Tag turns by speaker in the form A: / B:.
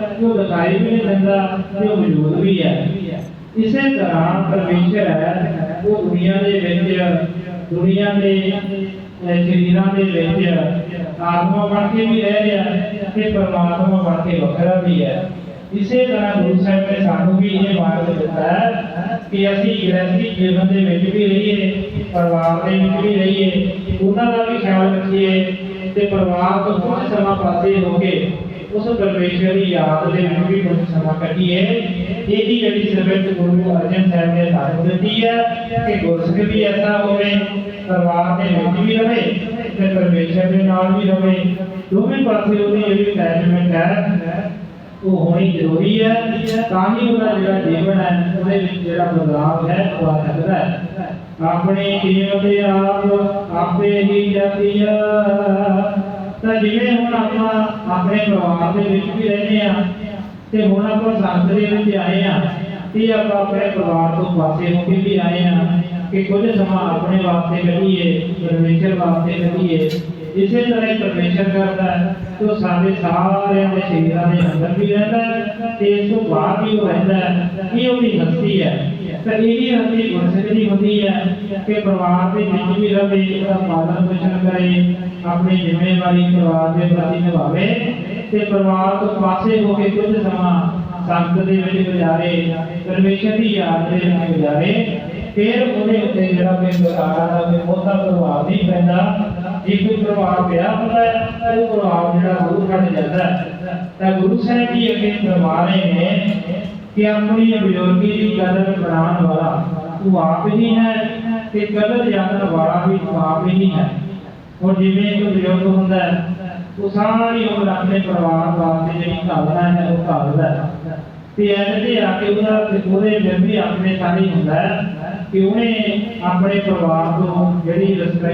A: ਕਿ ਉਹ ਦਿਖਾਈ ਵੀ ਨਹੀਂ ਦਿੰਦਾ ਤੇ ਉਹ ਮੌਜੂਦ ਵੀ ਹੈ। ਇਸੇ ਤਰ੍ਹਾਂ ਪਰਮੇਸ਼ਰ ਹੈ ਉਹ ਦੁਨੀਆ ਦੇ ਵਿੱਚ ਦੁਨੀਆ ਦੇ ਅਹ, ਸਰੀਰਾਂ ਦੇ ਵਿੱਚ ਆਤਮਾ ਬਣ ਕੇ ਵੀ ਰਹਿ ਰਿਹਾ ਤੇ ਪਰਮਾਤਮਾ ਬਣ ਕੇ ਵੱਖਰਾ ਵੀ ਹੈ। ਇਸੇ ਤਰ੍ਹਾਂ ਗੁਰੂ ਸਾਹਿਬ ਨੇ ਸਾਨੂੰ ਵੀ ਇਹ ਮਾਰਗ ਦਿੱਤਾ ਹੈ ਕਿ ਅਸੀਂ ਗ੍ਰਸਤੀ ਜੀਵਨ ਦੇ ਵਿੱਚ ਵੀ ਰਹੀਏ ਪਰਿਵਾਰ ਦੇ ਵਿੱਚ ਵੀ ਰਹੀਏ। ਉਹਨਾਂ ਦਾ ਵੀ ਖਿਆਲ ਰੱਖੀਏ ਤੇ ਪਰਿਵਾਰ ਤੋਂ ਕੁਝ ਸਮਾਂ ਪਾਸੇ ਹੋ ਕੇ ਉਸ ਪਰਮੇਸ਼ਰ ਦੀ ਯਾਦ ਦੇ ਵਿੱਚ ਵੀ ਕੁਝ ਸਮਾਂ ਕੱਢੀਏ ਇਹਦੀ ਜਿਹੜੀ ਸਿਮਰਤ ਗੁਰੂ ਅਰਜਨ ਸਾਹਿਬ ਨੇ ਸਾਨੂੰ ਦਿੱਤੀ ਹੈ ਕਿ ਗੁਰਸਿੱਖ ਵੀ ਐਸਾ ਹੋਵੇ, ਪਰਿਵਾਰ ਦੇ ਵਿੱਚ ਵੀ ਰਵੇ ਤੇ ਪਰਮੇਸ਼ਰ ਦੇ ਨਾਲ ਵੀ ਰਵੇ। ਦੋਵੇਂ ਪਾਸੇ ਉਹਦੀ ਜਿਹੜੀ ਅਟੈਚਮੈਂਟ ਹੈ, ਉਹ ਹੋਣੀ ਜ਼ਰੂਰੀ ਹੈ। ਤਾਂ ਹੀ ਉਹਦਾ ਜਿਹੜਾ ਜੀਵਨ ਹੈ, ਉਹਦੇ ਵਿੱਚ ਜਿਹੜਾ ਬਦਲਾਅ ਹੈ, ਉਹ ਆ ਸਕਦਾ ਹੈ। ਆਪਣੇ ਜੀਵ ਦੇ ਆਪ, ਆਪੇ ਹੀ ਜਪਿਆ ਤਾਂ ਜਿਵੇਂ ਹੁਣ ਆਪਾਂ ਆਪਣੇ ਪਰਿਵਾਰ ਦੇ ਵਿੱਚ ਵੀ ਰਹਿੰਦੇ ਆ ਤੇ ਹੁਣ ਆਪਾਂ ਸੰਤ ਦੇ ਵਿੱਚ ਆਏ ਆ ਤੇ ਆਪਾਂ ਆਪਣੇ ਪਰਿਵਾਰ ਤੋਂ ਪਾਸੇ ਹੋ ਕੇ ਵੀ ਆਏ ਆ ਕਿ ਕੁਝ ਸਮਾਂ ਆਪਣੇ ਵਾਸਤੇ ਕੱਢੀਏ, ਪਰਮੇਸ਼ਰ ਵਾਸਤੇ ਕੱਢੀਏ। ਇਸੇ ਤਰ੍ਹਾਂ ਪਰਮੇਸ਼ਰ ਕਰਦਾ ਹੈ ਕਿ ਸਾਡੇ ਸਾਰਿਆਂ ਦੇ ਸ਼ਰੀਰਾਂ ਦੇ ਅੰਦਰ ਵੀ ਰਹਿੰਦਾ ਹੈ ਤੇ ਇਸ ਤੋਂ ਬਾਹਰ ਵੀ ਉਹ ਰਹਿੰਦਾ ਹੈ। ਇਹ ਉਹਦੀ ਹਸਤੀ ਹੈ। ਤਾਂ ਇਹ ਹਸਤੀ ਗੁਰਸਿੱਖ ਹੁੰਦੀ ਹੈ ਕਿ ਪਰਿਵਾਰ ਦੇ ਵਿੱਚ ਵੀ ਰਵੇ ਉਹਦਾ ਪਾਲਣ ਪੋਸ਼ਣ ਕਰੇ ਆਪਣੀ ਜ਼ਿੰਮੇਵਾਰੀ ਪਰਿਵਾਰ ਦੇ ਪ੍ਰਤੀ ਨਿਭਾਵੇ ਤੇ ਪਰਿਵਾਰ ਤੋਂ ਪਾਸੇ ਹੋ ਕੇ ਕੁਝ ਸਮਾਂ ਸੰਗਤ ਦੇ ਵਿੱਚ ਗੁਜ਼ਾਰੇ ਪਰਮੇਸ਼ਰ ਦੀ ਯਾਦ ਦੇ ਵਿੱਚ ਗੁਜ਼ਾਰੇ ਫਿਰ ਉਹਦੇ ਉੱਤੇ ਜਿਹੜਾ ਕੋਈ ਵਿਕਾਰਾਂ ਦਾ ਕੋਈ ਬਹੁਤਾ ਪ੍ਰਭਾਵ ਨਹੀਂ ਪੈਂਦਾ ਜੇ ਕੋਈ ਪ੍ਰਭਾਵ ਪਿਆ ਹੁੰਦਾ ਹੈ ਤਾਂ ਉਹ ਪ੍ਰਭਾਵ ਜਿਹੜਾ ਦੂਰ ਹਟ ਜਾਂਦਾ ਹੈ ਤਾਂ ਗੁਰੂ ਸਾਹਿਬ ਜੀ ਅੱਗੇ ਫਰਮਾਰੇ ਨੇ ਕਿ ਆਪਣੀ ਬਜ਼ੁਰਗੀ ਦੀ ਕਦਰ ਬਣਾਉਣ ਵਾਲਾ ਤੂੰ ਆਪ ਹੀ ਹੈ ਤੇ ਕਦਰ ਜਾਣਨ ਵਾਲਾ ਵੀ ਤੂੰ ਆਪ ਹੀ ਹੈ ਹੁਣ ਜਿਵੇਂ ਇੱਕ ਬਜ਼ੁਰਗ ਹੁੰਦਾ ਹੈ ਉਹ ਸਾਰੀ ਉਮਰ ਆਪਣੇ ਪਰਿਵਾਰ ਵਾਸਤੇ ਜਿਹੜੀ ਘਾਲਣਾ ਹੈ ਉਹ ਘਾਲਦਾ ਹੈ ਤੇ ਐਸੇ ਤੇ ਆ ਕੇ ਉਹਦਾ ਉਹਦੇ ਵਿੱਚ ਵੀ ਆਪਣੇ ਸਾਰੀ ਹੁੰਦਾ ਹੈ ਕਿ ਉਹਨੇ ਆਪਣੇ ਪਰਿਵਾਰ ਤੋਂ ਜਿਹੜੀ ਰਿਸਪੈਕਟ